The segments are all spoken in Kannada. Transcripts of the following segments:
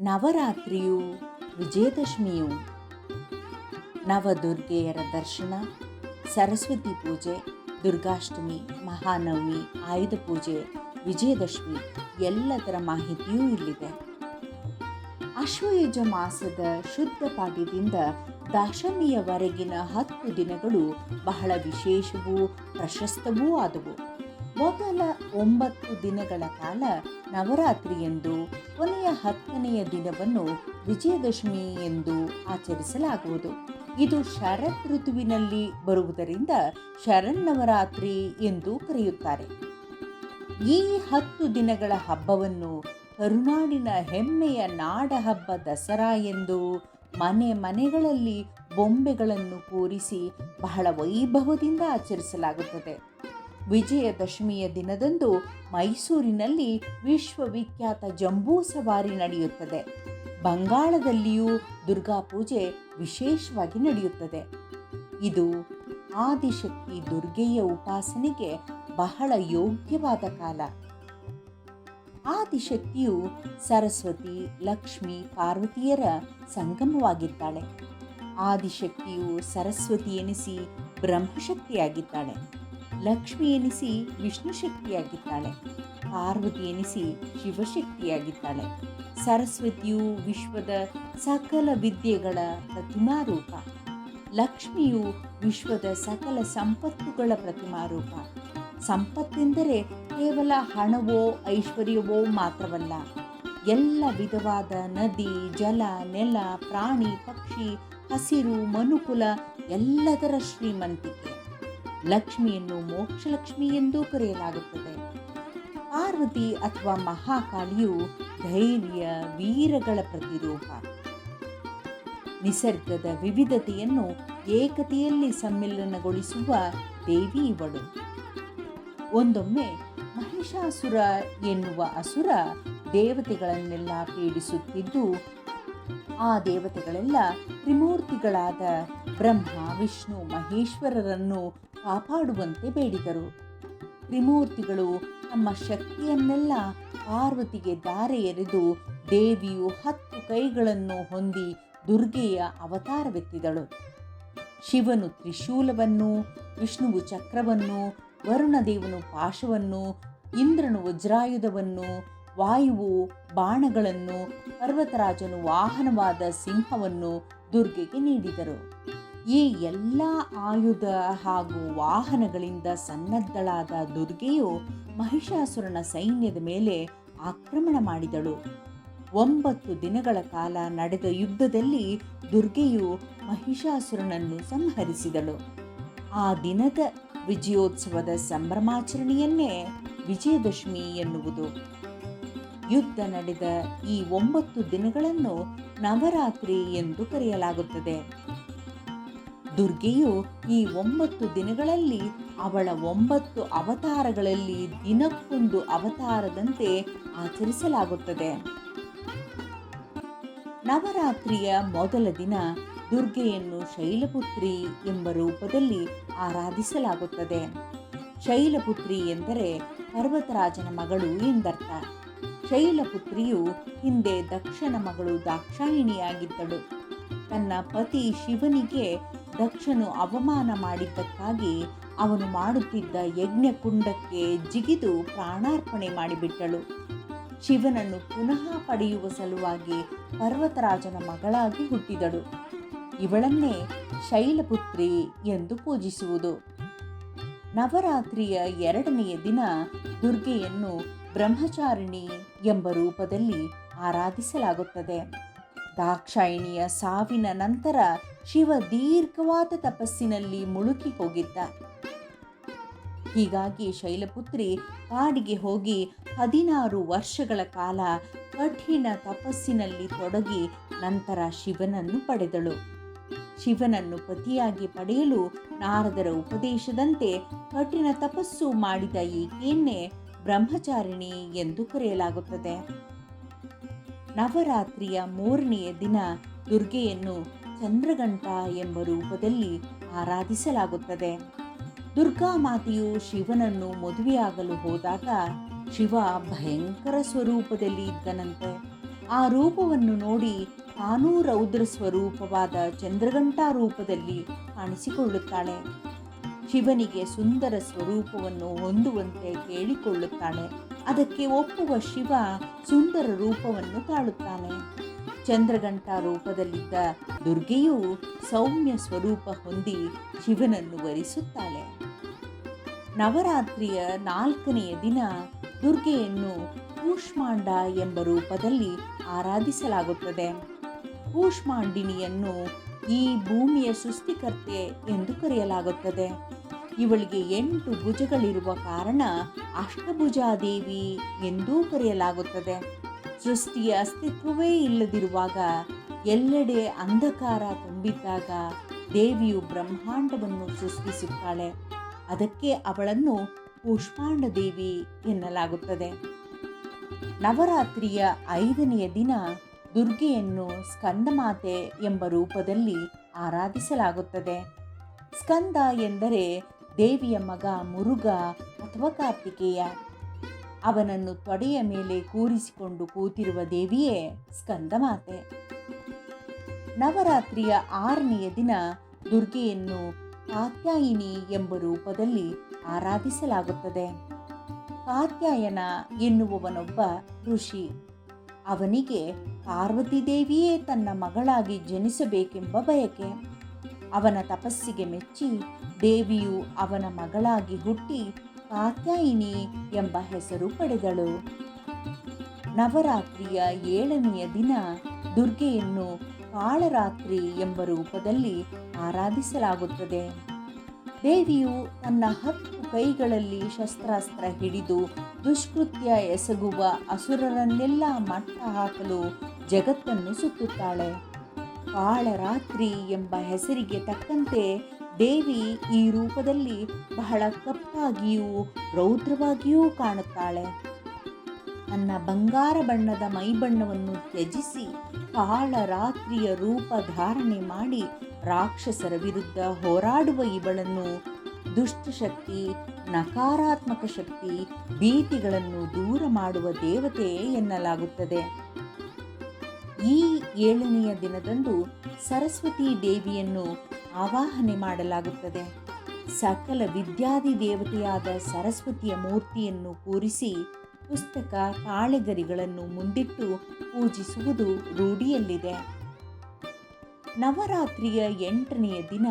ನವರಾತ್ರಿಯು, ವಿಜಯದಶಮಿಯು, ನವದುರ್ಗೆಯರ ದರ್ಶನ, ಸರಸ್ವತಿ ಪೂಜೆ, ದುರ್ಗಾಷ್ಟಮಿ, ಮಹಾನವಮಿ, ಆಯುಧ ಪೂಜೆ, ವಿಜಯದಶಮಿ ಎಲ್ಲದರ ಮಾಹಿತಿಯೂ ಇಲ್ಲಿದೆ. ಅಶ್ವಯುಜ ಮಾಸದ ಶುದ್ಧ ಪಾಠದಿಂದ ದಶಮಿಯವರೆಗಿನ ಹತ್ತು ದಿನಗಳು ಬಹಳ ವಿಶೇಷವೂ, ಪ್ರಶಸ್ತವೂ ಆದವು. ಮೊದಲ ಒಂಬತ್ತು ದಿನಗಳ ಕಾಲ ನವರಾತ್ರಿ ಎಂದು, ಕೊನೆಯ ಹತ್ತನೆಯ ದಿನವನ್ನು ವಿಜಯದಶಮಿ ಎಂದು ಆಚರಿಸಲಾಗುವುದು. ಇದು ಶರತ್ ಋತುವಿನಲ್ಲಿ ಬರುವುದರಿಂದ ಶರನ್ನವರಾತ್ರಿ ಎಂದು ಕರೆಯುತ್ತಾರೆ. ಈ ಹತ್ತು ದಿನಗಳ ಹಬ್ಬವನ್ನು ಕರುನಾಡಿನ ಹೆಮ್ಮೆಯ ನಾಡ ಹಬ್ಬ ದಸರಾ ಎಂದು ಮನೆ ಮನೆಗಳಲ್ಲಿ ಬೊಂಬೆಗಳನ್ನು ಕೂರಿಸಿ ಬಹಳ ವೈಭವದಿಂದ ಆಚರಿಸಲಾಗುತ್ತದೆ. ವಿಜಯದಶಮಿಯ ದಿನದಂದು ಮೈಸೂರಿನಲ್ಲಿ ವಿಶ್ವವಿಖ್ಯಾತ ಜಂಬೂ ಸವಾರಿ ನಡೆಯುತ್ತದೆ. ಬಂಗಾಳದಲ್ಲಿಯೂ ದುರ್ಗಾ ಪೂಜೆ ವಿಶೇಷವಾಗಿ ನಡೆಯುತ್ತದೆ. ಇದು ಆದಿಶಕ್ತಿ ದುರ್ಗೆಯ ಉಪಾಸನೆಗೆ ಬಹಳ ಯೋಗ್ಯವಾದ ಕಾಲ. ಆದಿಶಕ್ತಿಯು ಸರಸ್ವತಿ, ಲಕ್ಷ್ಮಿ, ಪಾರ್ವತಿಯರ ಸಂಗಮವಾಗಿದ್ದಾಳೆ. ಆದಿಶಕ್ತಿಯು ಸರಸ್ವತಿ ಎನಿಸಿ ಬ್ರಹ್ಮಶಕ್ತಿಯಾಗಿದ್ದಾಳೆ. ಲಕ್ಷ್ಮಿ ಎನಿಸಿ ವಿಷ್ಣು ಶಕ್ತಿಯಾಗಿದ್ದಾಳೆ. ಪಾರ್ವತಿ ಎನಿಸಿ ಶಿವಶಕ್ತಿಯಾಗಿದ್ದಾಳೆ ಸರಸ್ವತಿಯು ವಿಶ್ವದ ಸಕಲ ವಿದ್ಯೆಗಳ ಪ್ರತಿಮಾರೂಪ. ಲಕ್ಷ್ಮಿಯು ವಿಶ್ವದ ಸಕಲ ಸಂಪತ್ತುಗಳ ಪ್ರತಿಮಾರೂಪ. ಸಂಪತ್ತೆಂದರೆ ಕೇವಲ ಹಣವೋ ಐಶ್ವರ್ಯವೋ ಮಾತ್ರವಲ್ಲ. ಎಲ್ಲ ವಿಧವಾದ ನದಿ, ಜಲ, ನೆಲ, ಪ್ರಾಣಿ, ಪಕ್ಷಿ, ಹಸಿರು, ಮನುಕುಲ ಎಲ್ಲದರ ಶ್ರೀಮಂತಿಕೆ. ಲಕ್ಷ್ಮಿಯನ್ನು ಮೋಕ್ಷಲಕ್ಷ್ಮಿ ಎಂದೂ ಕರೆಯಲಾಗುತ್ತದೆ. ಪಾರ್ವತಿ ಅಥವಾ ಮಹಾಕಾಳಿಯು ಧೈರ್ಯ ವೀರಗಳ ಪ್ರತಿರೂಪ. ನಿಸರ್ಗದ ವಿವಿಧತೆಯನ್ನು ಏಕತೆಯಲ್ಲಿ ಸಮ್ಮಿಲನಗೊಳಿಸುವ ದೇವಿ ಇವಳು. ಒಂದೊಮ್ಮೆ ಮಹಿಷಾಸುರ ಎನ್ನುವ ಅಸುರ ದೇವತೆಗಳನ್ನೆಲ್ಲ ಪೀಡಿಸುತ್ತಿದ್ದು, ಆ ದೇವತೆಗಳೆಲ್ಲ ತ್ರಿಮೂರ್ತಿಗಳಾದ ಬ್ರಹ್ಮ, ವಿಷ್ಣು, ಮಹೇಶ್ವರರನ್ನು ಕಾಪಾಡುವಂತೆ ಬೇಡಿದರು. ತ್ರಿಮೂರ್ತಿಗಳು ತಮ್ಮ ಶಕ್ತಿಯನ್ನೆಲ್ಲ ಪಾರ್ವತಿಗೆ ಧಾರೆ ಎರೆದು ದೇವಿಯು ಹತ್ತು ಕೈಗಳನ್ನು ಹೊಂದಿ ದುರ್ಗೆಯ ಅವತಾರವೆತ್ತಿದಳು. ಶಿವನು ತ್ರಿಶೂಲವನ್ನು, ವಿಷ್ಣುವು ಚಕ್ರವನ್ನು, ವರುಣದೇವನು ಪಾಶವನ್ನು, ಇಂದ್ರನು ವಜ್ರಾಯುಧವನ್ನು, ವಾಯುವು ಬಾಣಗಳನ್ನು, ಪರ್ವತರಾಜನು ವಾಹನವಾದ ಸಿಂಹವನ್ನು ದುರ್ಗೆಗೆ ನೀಡಿದರು. ಈ ಎಲ್ಲ ಆಯುಧ ಹಾಗೂ ವಾಹನಗಳಿಂದ ಸನ್ನದ್ಧಳಾದ ದುರ್ಗೆಯು ಮಹಿಷಾಸುರನ ಸೈನ್ಯದ ಮೇಲೆ ಆಕ್ರಮಣ ಮಾಡಿದಳು. ಒಂಬತ್ತು ದಿನಗಳ ಕಾಲ ನಡೆದ ಯುದ್ಧದಲ್ಲಿ ದುರ್ಗೆಯು ಮಹಿಷಾಸುರನನ್ನು ಸಂಹರಿಸಿದಳು. ಆ ದಿನದ ವಿಜಯೋತ್ಸವದ ಸಂಭ್ರಮಾಚರಣೆಯನ್ನೇ ವಿಜಯದಶಮಿ ಎನ್ನುವುದು. ಯುದ್ಧ ನಡೆದ ಈ ಒಂಬತ್ತು ದಿನಗಳನ್ನು ನವರಾತ್ರಿ ಎಂದು ಕರೆಯಲಾಗುತ್ತದೆ. ದುರ್ಗೆಯು ಈ ಒಂಬತ್ತು ದಿನಗಳಲ್ಲಿ ಅವಳ ಒಂಬತ್ತು ಅವತಾರಗಳಲ್ಲಿ ದಿನಕ್ಕೊಂದು ಅವತಾರದಂತೆ ಆಚರಿಸಲಾಗುತ್ತದೆ. ನವರಾತ್ರಿಯ ಮೊದಲ ದಿನ ದುರ್ಗೆಯನ್ನು ಶೈಲಪುತ್ರಿ ಎಂಬ ರೂಪದಲ್ಲಿ ಆರಾಧಿಸಲಾಗುತ್ತದೆ. ಶೈಲಪುತ್ರಿ ಎಂದರೆ ಪರ್ವತರಾಜನ ಮಗಳು ಎಂದರ್ಥ. ಶೈಲಪುತ್ರಿಯು ಹಿಂದೆ ದಕ್ಷನ ಮಗಳು ದಾಕ್ಷಾಯಿಣಿಯಾಗಿದ್ದಳು. ತನ್ನ ಪತಿ ಶಿವನಿಗೆ ದಕ್ಷನು ಅವಮಾನ ಮಾಡಿದ್ದಕ್ಕಾಗಿ ಅವನು ಮಾಡುತ್ತಿದ್ದ ಯಜ್ಞಕುಂಡಕ್ಕೆ ಜಿಗಿದು ಪ್ರಾಣಾರ್ಪಣೆ ಮಾಡಿಬಿಟ್ಟಳು. ಶಿವನನ್ನು ಪುನಃ ಪಡೆಯುವ ಸಲುವಾಗಿ ಪರ್ವತರಾಜನ ಮಗಳಾಗಿ ಹುಟ್ಟಿದಳು. ಇವಳನ್ನೇ ಶೈಲಪುತ್ರಿ ಎಂದು ಪೂಜಿಸುವುದು. ನವರಾತ್ರಿಯ ಎರಡನೆಯ ದಿನ ದುರ್ಗೆಯನ್ನು ಬ್ರಹ್ಮಚಾರಿಣಿ ಎಂಬ ರೂಪದಲ್ಲಿ ಆರಾಧಿಸಲಾಗುತ್ತದೆ. ದಾಕ್ಷಾಯಿಣಿಯ ಸಾವಿನ ನಂತರ ಶಿವ ದೀರ್ಘವಾದ ತಪಸ್ಸಿನಲ್ಲಿ ಮುಳುಗಿ ಹೋಗಿದ್ದ. ಹೀಗಾಗಿ ಶೈಲಪುತ್ರಿ ಕಾಡಿಗೆ ಹೋಗಿ ಹದಿನಾರು ವರ್ಷಗಳ ಕಾಲ ಕಠಿಣ ತಪಸ್ಸಿನಲ್ಲಿ ತೊಡಗಿ ನಂತರ ಶಿವನನ್ನು ಪಡೆದಳು. ಶಿವನನ್ನು ಪತಿಯಾಗಿ ಪಡೆಯಲು ನಾರದರ ಉಪದೇಶದಂತೆ ಕಠಿಣ ತಪಸ್ಸು ಮಾಡಿದ ಈಕೆಯನ್ನೇ ಬ್ರಹ್ಮಚಾರಿಣಿ ಎಂದು ಕರೆಯಲಾಗುತ್ತದೆ. ನವರಾತ್ರಿಯ ಮೂರನೆಯ ದಿನ ದುರ್ಗೆಯನ್ನು ಚಂದ್ರಗಂಟ ಎಂಬ ರೂಪದಲ್ಲಿ ಆರಾಧಿಸಲಾಗುತ್ತದೆ. ದುರ್ಗಾ ಮಾತೆಯು ಶಿವನನ್ನು ಮದುವೆಯಾಗಲು ಹೋದಾಗ ಶಿವ ಭಯಂಕರ ಸ್ವರೂಪದಲ್ಲಿ ಇದ್ದನಂತೆ. ಆ ರೂಪವನ್ನು ನೋಡಿ ತಾನೂ ರೌದ್ರ ಸ್ವರೂಪವಾದ ಚಂದ್ರಗಂಟಾ ರೂಪದಲ್ಲಿ ಕಾಣಿಸಿಕೊಳ್ಳುತ್ತಾಳೆ. ಶಿವನಿಗೆ ಸುಂದರ ಸ್ವರೂಪವನ್ನು ಹೊಂದುವಂತೆ ಕೇಳಿಕೊಳ್ಳುತ್ತಾಳೆ. ಅದಕ್ಕೆ ಒಪ್ಪುವ ಶಿವ ಸುಂದರ ರೂಪವನ್ನು ತಾಳುತ್ತಾನೆ. ಚಂದ್ರಘಂಟಾ ರೂಪದಲ್ಲಿದ್ದ ದುರ್ಗೆಯು ಸೌಮ್ಯ ಸ್ವರೂಪ ಹೊಂದಿ ಶಿವನನ್ನು ವರಿಸುತ್ತಾಳೆ. ನವರಾತ್ರಿಯ ನಾಲ್ಕನೆಯ ದಿನ ದುರ್ಗೆಯನ್ನು ಕೂಷ್ಮಾಂಡ ಎಂಬ ರೂಪದಲ್ಲಿ ಆರಾಧಿಸಲಾಗುತ್ತದೆ. ಕೂಷ್ಮಾಂಡಿನಿಯನ್ನು ಈ ಭೂಮಿಯ ಸೃಷ್ಟಿಕರ್ತೆ ಎಂದು ಕರೆಯಲಾಗುತ್ತದೆ. ಇವಳಿಗೆ ಎಂಟು ಭುಜಗಳಿರುವ ಕಾರಣ ಅಷ್ಟಭುಜಾದೇವಿ ಎಂದೂ ಕರೆಯಲಾಗುತ್ತದೆ. ಸೃಷ್ಟಿಯ ಅಸ್ತಿತ್ವವೇ ಇಲ್ಲದಿರುವಾಗ ಎಲ್ಲೆಡೆ ಅಂಧಕಾರ ತುಂಬಿದ್ದಾಗ ದೇವಿಯು ಬ್ರಹ್ಮಾಂಡವನ್ನು ಸೃಷ್ಟಿಸುತ್ತಾಳೆ. ಅದಕ್ಕೆ ಅವಳನ್ನು ಪುಷ್ಪಾಂಡ ದೇವಿ ಎನ್ನಲಾಗುತ್ತದೆ. ನವರಾತ್ರಿಯ ಐದನೆಯ ದಿನ ದುರ್ಗೆಯನ್ನು ಸ್ಕಂದಮಾತೆ ಎಂಬ ರೂಪದಲ್ಲಿ ಆರಾಧಿಸಲಾಗುತ್ತದೆ. ಸ್ಕಂದ ಎಂದರೆ ದೇವಿಯ ಮಗ ಮುರುಗ ಅಥವಾ ಕಾರ್ತಿಕೇಯ. ಅವನನ್ನು ತೊಡೆಯ ಮೇಲೆ ಕೂರಿಸಿಕೊಂಡು ಕೂತಿರುವ ದೇವಿಯೇ ಸ್ಕಂದಮಾತೆ. ನವರಾತ್ರಿಯ ಆರನೆಯ ದಿನ ದುರ್ಗೆಯನ್ನು ಕಾತ್ಯಾಯಿನಿ ಎಂಬ ರೂಪದಲ್ಲಿ ಆರಾಧಿಸಲಾಗುತ್ತದೆ. ಕಾತ್ಯಾಯನ ಎನ್ನುವವನೊಬ್ಬ ಋಷಿ. ಅವನಿಗೆ ಪಾರ್ವತಿ ದೇವಿಯೇ ತನ್ನ ಮಗಳಾಗಿ ಜನಿಸಬೇಕೆಂಬ ಬಯಕೆ. ಅವನ ತಪಸ್ಸಿಗೆ ಮೆಚ್ಚಿ ದೇವಿಯು ಅವನ ಮಗಳಾಗಿ ಹುಟ್ಟಿ ಕಾತ್ಯಾಯಿನಿ ಎಂಬ ಹೆಸರು ಪಡೆದಳು. ನವರಾತ್ರಿಯ ಏಳನೆಯ ದಿನ ದುರ್ಗೆಯನ್ನು ಕಾಳರಾತ್ರಿ ಎಂಬ ರೂಪದಲ್ಲಿ ಆರಾಧಿಸಲಾಗುತ್ತದೆ. ದೇವಿಯು ತನ್ನ ಹತ್ತು ಕೈಗಳಲ್ಲಿ ಶಸ್ತ್ರಾಸ್ತ್ರ ಹಿಡಿದು ದುಷ್ಕೃತ್ಯ ಎಸಗುವ ಅಸುರರನ್ನೆಲ್ಲ ಮಟ್ಟ ಹಾಕಲು ಜಗತ್ತನ್ನು ಸುತ್ತುತ್ತಾಳೆ. ಕಾಳರಾತ್ರಿ ಎಂಬ ಹೆಸರಿಗೆ ತಕ್ಕಂತೆ ದೇವಿ ಈ ರೂಪದಲ್ಲಿ ಬಹಳ ಕಪ್ಪಾಗಿಯೂ ರೌದ್ರವಾಗಿಯೂ ಕಾಣುತ್ತಾಳೆ. ತನ್ನ ಬಂಗಾರ ಬಣ್ಣದ ಮೈಬಣ್ಣವನ್ನು ತ್ಯಜಿಸಿ ಕಾಳರಾತ್ರಿಯ ರೂಪ ಧಾರಣೆ ಮಾಡಿ ರಾಕ್ಷಸರ ವಿರುದ್ಧ ಹೋರಾಡುವ ಇವಳನ್ನು ದುಷ್ಟಶಕ್ತಿ, ನಕಾರಾತ್ಮಕ ಶಕ್ತಿ, ಭೀತಿಗಳನ್ನು ದೂರ ಮಾಡುವ ದೇವತೆ ಎನ್ನಲಾಗುತ್ತದೆ. ಈ ಏಳನೆಯ ದಿನದಂದು ಸರಸ್ವತಿ ದೇವಿಯನ್ನು ಆವಾಹನೆ ಮಾಡಲಾಗುತ್ತದೆ. ಸಕಲ ವಿದ್ಯಾದಿ ದೇವತೆಯಾದ ಸರಸ್ವತಿಯ ಮೂರ್ತಿಯನ್ನು ಕೂರಿಸಿ ಪುಸ್ತಕ ತಾಳೆಗರಿಗಳನ್ನು ಮುಂದಿಟ್ಟು ಪೂಜಿಸುವುದು ರೂಢಿಯಲ್ಲಿದೆ. ನವರಾತ್ರಿಯ ಎಂಟನೆಯ ದಿನ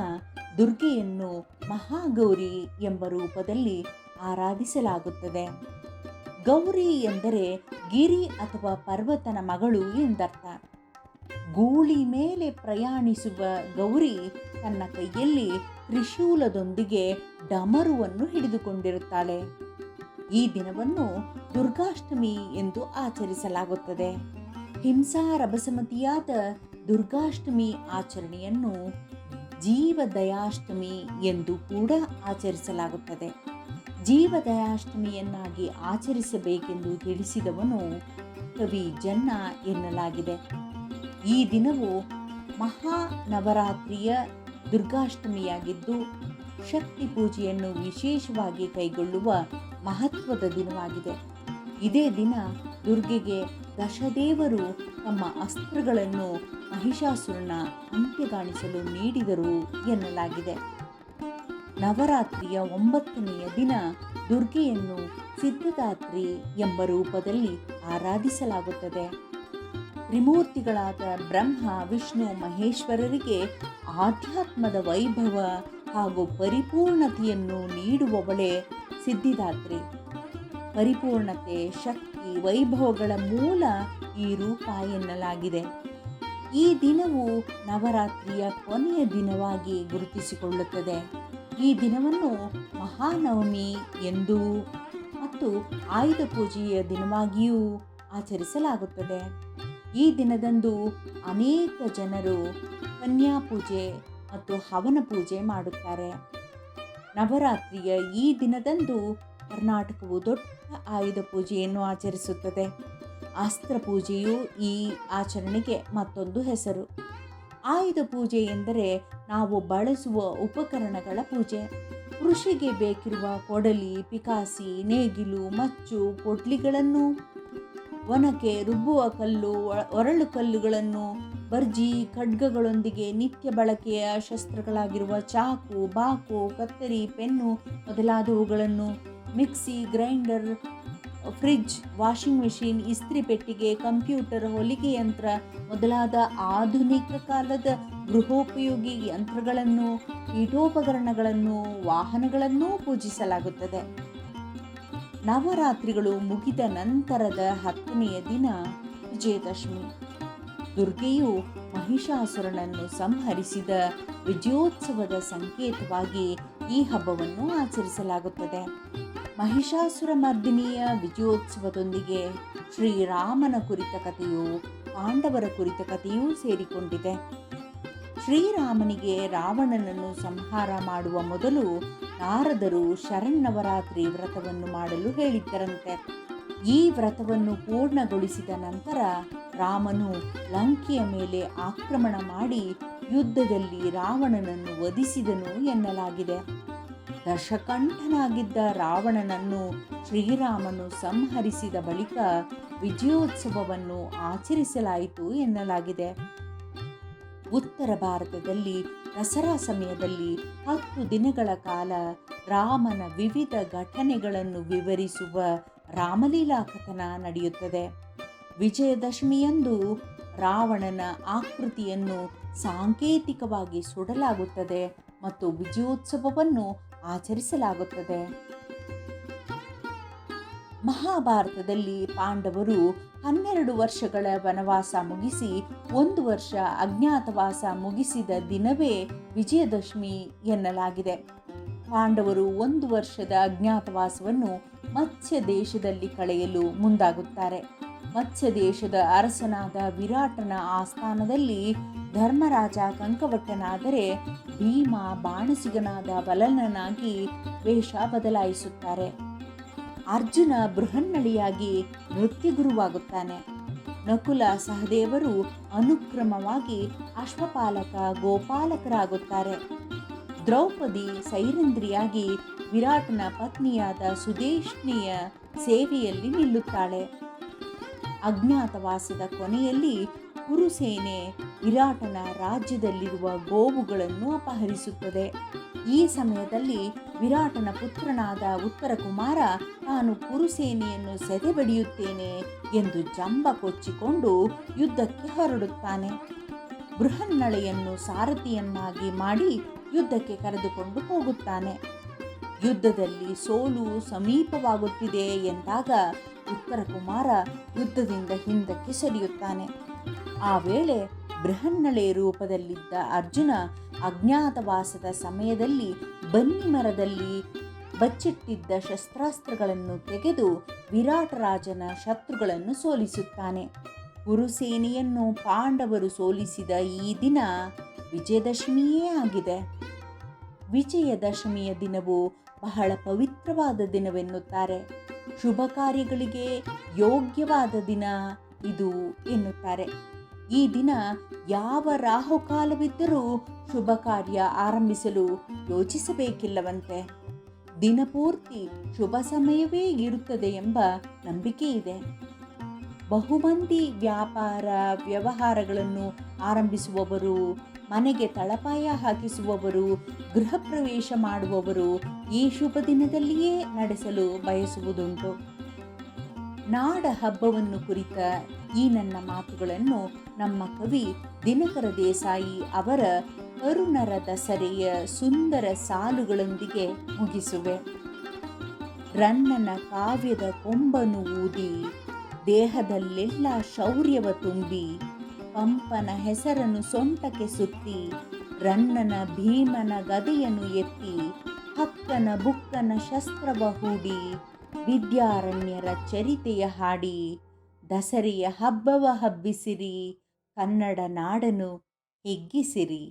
ದುರ್ಗೆಯನ್ನು ಮಹಾಗೌರಿ ಎಂಬ ರೂಪದಲ್ಲಿ ಆರಾಧಿಸಲಾಗುತ್ತದೆ. ಗೌರಿ ಎಂದರೆ ಗಿರಿ ಅಥವಾ ಪರ್ವತನ ಮಗಳು ಎಂದರ್ಥ. ಗೂಳಿ ಮೇಲೆ ಪ್ರಯಾಣಿಸುವ ಗೌರಿ ತನ್ನ ಕೈಯಲ್ಲಿ ತ್ರಿಶೂಲದೊಂದಿಗೆ ಡಮರುವನ್ನು ಹಿಡಿದುಕೊಂಡಿರುತ್ತಾಳೆ. ಈ ದಿನವನ್ನು ದುರ್ಗಾಷ್ಟಮಿ ಎಂದು ಆಚರಿಸಲಾಗುತ್ತದೆ. ಹಿಂಸಾ ಹಿಂಸಾರಭಸಮತಿಯಾದ ದುರ್ಗಾಷ್ಟಮಿ ಆಚರಣೆಯನ್ನು ಜೀವದಯಾಷ್ಟಮಿ ಎಂದು ಕೂಡ ಆಚರಿಸಲಾಗುತ್ತದೆ. ಜೀವದಯಾಷ್ಟಮಿಯನ್ನಾಗಿ ಆಚರಿಸಬೇಕೆಂದು ತಿಳಿಸಿದವನು ಕವಿ ಜನ್ನ ಎನ್ನಲಾಗಿದೆ. ಈ ದಿನವು ಮಹಾ ನವರಾತ್ರಿಯ ದುರ್ಗಾಷ್ಟಮಿಯಾಗಿದ್ದು, ಶಕ್ತಿ ಪೂಜೆಯನ್ನು ವಿಶೇಷವಾಗಿ ಕೈಗೊಳ್ಳುವ ಮಹತ್ವದ ದಿನವಾಗಿದೆ. ಇದೇ ದಿನ ದುರ್ಗೆಗೆ ದಶದೇವರು ತಮ್ಮ ಅಸ್ತ್ರಗಳನ್ನು ಮಹಿಷಾಸುರನ ಅಂತ್ಯಗಾಣಿಸಲು ನೀಡಿದರು ಎನ್ನಲಾಗಿದೆ. ನವರಾತ್ರಿಯ ಒಂಬತ್ತನೆಯ ದಿನ ದುರ್ಗೆಯನ್ನು ಸಿದ್ಧದಾತ್ರಿ ಎಂಬ ರೂಪದಲ್ಲಿ ಆರಾಧಿಸಲಾಗುತ್ತದೆ. ತ್ರಿಮೂರ್ತಿಗಳಾದ ಬ್ರಹ್ಮ, ವಿಷ್ಣು, ಮಹೇಶ್ವರರಿಗೆ ಆಧ್ಯಾತ್ಮದ ವೈಭವ ಹಾಗೂ ಪರಿಪೂರ್ಣತೆಯನ್ನು ನೀಡುವವಳೆ ಸಿದ್ಧಿದಾತ್ರಿ. ಪರಿಪೂರ್ಣತೆ, ಶಕ್ತಿ, ವೈಭವಗಳ ಮೂಲ ಈ ರೂಪ ಎನ್ನಲಾಗಿದೆ. ಈ ದಿನವು ನವರಾತ್ರಿಯ ಕೊನೆಯ ದಿನವಾಗಿ ಗುರುತಿಸಿಕೊಳ್ಳುತ್ತದೆ. ಈ ದಿನವನ್ನು ಮಹಾನವಮಿ ಎಂದು ಮತ್ತು ಆಯುಧ ಪೂಜೆಯ ದಿನವಾಗಿಯೂ ಆಚರಿಸಲಾಗುತ್ತದೆ. ಈ ದಿನದಂದು ಅನೇಕ ಜನರು ಕನ್ಯಾ ಪೂಜೆ ಮತ್ತು ಹವನ ಪೂಜೆ ಮಾಡುತ್ತಾರೆ. ನವರಾತ್ರಿಯ ಈ ದಿನದಂದು ಕರ್ನಾಟಕವು ದೊಡ್ಡ ಆಯುಧ ಪೂಜೆಯನ್ನು ಆಚರಿಸುತ್ತದೆ. ಅಸ್ತ್ರ ಪೂಜೆಯು ಈ ಆಚರಣೆಗೆ ಮತ್ತೊಂದು ಹೆಸರು. ಆಯುಧ ಪೂಜೆ ಎಂದರೆ ನಾವು ಬಳಸುವ ಉಪಕರಣಗಳ ಪೂಜೆ. ಕೃಷಿಗೆ ಬೇಕಿರುವ ಕೊಡಲಿ, ಪಿಕಾಸಿ, ನೇಗಿಲು, ಮಚ್ಚು ಕೊಡ್ಲಿಗಳನ್ನು ಒನಕೆ, ರುಬ್ಬುವ ಕಲ್ಲು ಒರಳು ಕಲ್ಲುಗಳನ್ನು ಬರ್ಜಿ, ಖಡ್ಗಗಳೊಂದಿಗೆ ನಿತ್ಯ ಬಳಕೆಯ ಶಸ್ತ್ರಗಳಾಗಿರುವ ಚಾಕು, ಬಾಕು, ಕತ್ತರಿ, pen ಮೊದಲಾದವುಗಳನ್ನು mixie grinder, fridge, washing machine, ಇಸ್ತ್ರಿ ಪೆಟ್ಟಿಗೆ, ಕಂಪ್ಯೂಟರ್, ಹೊಲಿಗೆ ಯಂತ್ರ ಮೊದಲಾದ ಆಧುನಿಕ ಕಾಲದ ಗೃಹೋಪಯೋಗಿ ಯಂತ್ರಗಳನ್ನು, ಪೀಠೋಪಕರಣಗಳನ್ನು, ವಾಹನಗಳನ್ನೂ ಪೂಜಿಸಲಾಗುತ್ತದೆ. ನವರಾತ್ರಿಗಳು ಮುಗಿದ ನಂತರದ ಹತ್ತನೆಯ ದಿನ ವಿಜಯದಶಮಿ. ದುರ್ಗೆಯು ಮಹಿಷಾಸುರನನ್ನು ಸಂಹರಿಸಿದ ವಿಜಯೋತ್ಸವದ ಸಂಕೇತವಾಗಿ ಈ ಹಬ್ಬವನ್ನು ಆಚರಿಸಲಾಗುತ್ತದೆ. ಮಹಿಷಾಸುರ ಮರ್ದಿನಿಯ ವಿಜಯೋತ್ಸವದೊಂದಿಗೆ ಶ್ರೀರಾಮನ ಕುರಿತ ಕಥೆಯು ಪಾಂಡವರ ಕುರಿತ ಕಥೆಯೂ ಸೇರಿಕೊಂಡಿದೆ. ಶ್ರೀರಾಮನಿಗೆ ರಾವಣನನ್ನು ಸಂಹಾರ ಮಾಡುವ ಮೊದಲು ನಾರದರು ಶರಣ್ಣವರಾತ್ರಿ ವ್ರತವನ್ನು ಮಾಡಲು ಹೇಳಿದ್ದರಂತೆ. ಈ ವ್ರತವನ್ನು ಪೂರ್ಣಗೊಳಿಸಿದ ನಂತರ ರಾಮನು ಲಂಕೆಯ ಮೇಲೆ ಆಕ್ರಮಣ ಮಾಡಿ ಯುದ್ಧದಲ್ಲಿ ರಾವಣನನ್ನು ವಧಿಸಿದನು ಎನ್ನಲಾಗಿದೆ. ದಶಕಂಠನಾಗಿದ್ದ ರಾವಣನನ್ನು ಶ್ರೀರಾಮನು ಸಂಹರಿಸಿದ ಬಳಿಕ ವಿಜಯೋತ್ಸವವನ್ನು ಆಚರಿಸಲಾಯಿತು ಎನ್ನಲಾಗಿದೆ. ಉತ್ತರ ಭಾರತದಲ್ಲಿ ದಸರಾ ಸಮಯದಲ್ಲಿ ಹತ್ತು ದಿನಗಳ ಕಾಲ ರಾಮನ ವಿವಿಧ ಘಟನೆಗಳನ್ನು ವಿವರಿಸುವ ರಾಮಲೀಲಾ ಕಥನ ನಡೆಯುತ್ತದೆ. ವಿಜಯದಶಮಿಯಂದು ರಾವಣನ ಆಕೃತಿಯನ್ನು ಸಾಂಕೇತಿಕವಾಗಿ ಸುಡಲಾಗುತ್ತದೆ ಮತ್ತು ವಿಜಯೋತ್ಸವವನ್ನು ಆಚರಿಸಲಾಗುತ್ತದೆ. ಮಹಾಭಾರತದಲ್ಲಿ ಪಾಂಡವರು ಹನ್ನೆರಡು ವರ್ಷಗಳ ವನವಾಸ ಮುಗಿಸಿ ಒಂದು ವರ್ಷ ಅಜ್ಞಾತವಾಸ ಮುಗಿಸಿದ ದಿನವೇ ವಿಜಯದಶಮಿ ಎನ್ನಲಾಗಿದೆ. ಪಾಂಡವರು ಒಂದು ವರ್ಷದ ಅಜ್ಞಾತವಾಸವನ್ನು ಮತ್ಸ್ಯ ದೇಶದಲ್ಲಿ ಕಳೆಯಲು ಮುಂದಾಗುತ್ತಾರೆ. ಮತ್ಸ್ಯ ದೇಶದ ಅರಸನಾದ ವಿರಾಟನ ಆಸ್ಥಾನದಲ್ಲಿ ಧರ್ಮರಾಜ ಕಂಕವಟ್ಟನಾದರೆ ಭೀಮ ಬಾಣಸಿಗನಾದ ಬಲನನಾಗಿ ವೇಷ ಬದಲಾಯಿಸುತ್ತಾರೆ. ಅರ್ಜುನ ಬೃಹನ್ನಳಿಯಾಗಿ ನೃತ್ಯಗುರುವಾಗುತ್ತಾನೆ. ನಕುಲ ಸಹದೇವರು ಅನುಕ್ರಮವಾಗಿ ಅಶ್ವಪಾಲಕ ಗೋಪಾಲಕರಾಗುತ್ತಾರೆ. ದ್ರೌಪದಿ ಸೈರಂದ್ರಿಯಾಗಿ ವಿರಾಟನ ಪತ್ನಿಯಾದ ಸುದೇಶ್ನಿಯ ಸೇವೆಯಲ್ಲಿ ನಿಲ್ಲುತ್ತಾಳೆ. ಅಜ್ಞಾತವಾಸದ ಕೊನೆಯಲ್ಲಿ ಕುರುಸೇನೆ ವಿರಾಟನ ರಾಜ್ಯದಲ್ಲಿರುವ ಗೋವುಗಳನ್ನು ಅಪಹರಿಸುತ್ತದೆ. ಈ ಸಮಯದಲ್ಲಿ ವಿರಾಟನ ಪುತ್ರನಾದ ಉತ್ತರ ಕುಮಾರ ತಾನು ಕುರುಸೇನೆಯನ್ನು ಸೆದೆಬಡಿಯುತ್ತೇನೆ ಎಂದು ಜಂಬ ಕೊಚ್ಚಿಕೊಂಡು ಯುದ್ಧಕ್ಕೆ ಹೊರಡುತ್ತಾನೆ. ಬೃಹನ್ನಳೆಯನ್ನು ಸಾರಥಿಯನ್ನಾಗಿ ಮಾಡಿ ಯುದ್ಧಕ್ಕೆ ಕರೆದುಕೊಂಡು ಹೋಗುತ್ತಾನೆ. ಯುದ್ಧದಲ್ಲಿ ಸೋಲು ಸಮೀಪವಾಗುತ್ತಿದೆ ಎಂದಾಗ ಉತ್ತರ ಕುಮಾರ ಯುದ್ಧದಿಂದ ಹಿಂದಕ್ಕೆ ಸರಿಯುತ್ತಾನೆ. ಆ ವೇಳೆ ಬೃಹನ್ನಳೆ ರೂಪದಲ್ಲಿದ್ದ ಅರ್ಜುನ ಅಜ್ಞಾತವಾಸದ ಸಮಯದಲ್ಲಿ ಬನ್ನಿ ಮರದಲ್ಲಿ ಬಚ್ಚಿಟ್ಟಿದ್ದ ಶಸ್ತ್ರಾಸ್ತ್ರಗಳನ್ನು ತೆಗೆದು ವಿರಾಟರಾಜನ ಶತ್ರುಗಳನ್ನು ಸೋಲಿಸುತ್ತಾನೆ. ಗುರುಸೇನೆಯನ್ನು ಪಾಂಡವರು ಸೋಲಿಸಿದ ಈ ದಿನ ವಿಜಯದಶಮಿಯೇ ಆಗಿದೆ. ವಿಜಯದಶಮಿಯ ದಿನವು ಬಹಳ ಪವಿತ್ರವಾದ ದಿನವೆನ್ನುತ್ತಾರೆ. ಶುಭ ಕಾರ್ಯಗಳಿಗೆ ಯೋಗ್ಯವಾದ ದಿನ ಇದು ಎನ್ನುತ್ತಾರೆ. ಈ ದಿನ ಯಾವ ರಾಹುಕಾಲವಿದ್ದರೂ ಶುಭ ಕಾರ್ಯ ಆರಂಭಿಸಲು ಯೋಚಿಸಬೇಕಿಲ್ಲವಂತೆ. ದಿನಪೂರ್ತಿ ಶುಭ ಸಮಯವೇ ಇರುತ್ತದೆ ಎಂಬ ನಂಬಿಕೆ ಇದೆ. ಬಹುಮಂದಿ ವ್ಯಾಪಾರ ವ್ಯವಹಾರಗಳನ್ನು ಆರಂಭಿಸುವವರು, ಮನೆಗೆ ತಳಪಾಯ ಹಾಕಿಸುವವರು, ಗೃಹ ಪ್ರವೇಶ ಮಾಡುವವರು ಈ ಶುಭ ದಿನದಲ್ಲಿಯೇ ನಡೆಸಲು ಬಯಸುವುದುಂಟು. ನಾಡ ಹಬ್ಬವನ್ನು ಕುರಿತ ಈ ನನ್ನ ಮಾತುಗಳನ್ನು ನಮ್ಮ ಕವಿ ದಿನಕರ ದೇಸಾಯಿ ಅವರ ಕರುಣರ ದಸರೆಯ ಸುಂದರ ಸಾಲುಗಳೊಂದಿಗೆ ಮುಗಿಸುವೆ. ರನ್ನನ ಕಾವ್ಯದ ಕೊಂಬನು ಊದಿ, ದೇಹದಲ್ಲೆಲ್ಲ ಶೌರ್ಯವ ತುಂಬಿ, ಪಂಪನ ಹೆಸರನ್ನು ಸೊಂಟಕ್ಕೆ ಸುತ್ತಿ, ರನ್ನನ ಭೀಮನ ಗದೆಯನ್ನು ಎತ್ತಿ ಹಕ್ಕನ ಬುಕ್ಕನ ಶಸ್ತ್ರವ ಹೂಡಿ, ವಿದ್ಯಾರಣ್ಯರ ಚರಿತೆಯ ಹಾಡಿ ದಸರೆಯ ಹಬ್ಬವ ಹಬ್ಬಿಸಿರಿ ಕನ್ನಡ ನಾಡನು ಹಿಗ್ಗಿಸಿರಿ.